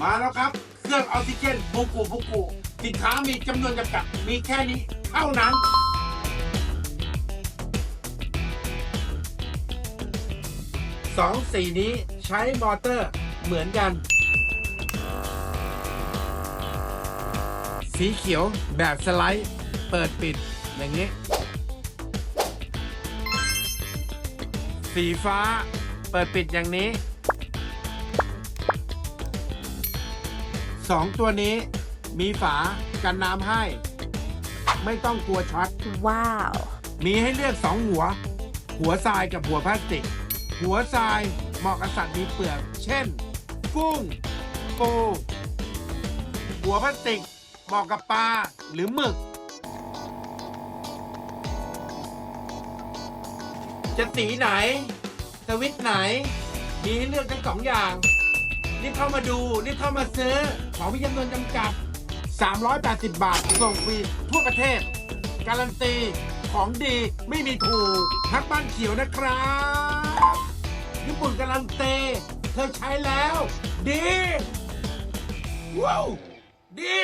มาแล้วครับ เครื่องออกซิเจนบุกุบุกุสินค้ามีจำนวนจำกัดมีแค่นี้เท่านั้นสองสีนี้ใช้มอเตอร์เหมือนกัน สีเขียวแบบสไลด์ เปิดปิดอย่างนี้ สีฟ้าเปิดปิดอย่างนี้ สองตัวนี้มีฝากันน้ำให้ ไม่ต้องกลัวช็อต ว้าว มีให้เลือกสองหัว หัวทรายกับหัวพลาสติก หัวทรายเหมาะกับสัตว์มีเปลือก เช่น กุ้ง ปู หัวพลาสติกเหมาะกับปลาหรือหมึก จะสีไหน สวิตช์ไหน มีให้เลือกทั้งสองอย่าง รีบเข้ามาดู รีบเข้ามาซื้อ ของมีจำนวนจำกัด 380 บาท ส่งฟรีทั่วประเทศ การันตี ของดีไม่มีถูกทักบ้านเขียวนะครับ ญี่ปุ่นการันตี เธอใช้แล้ว ดี ว้าว ดี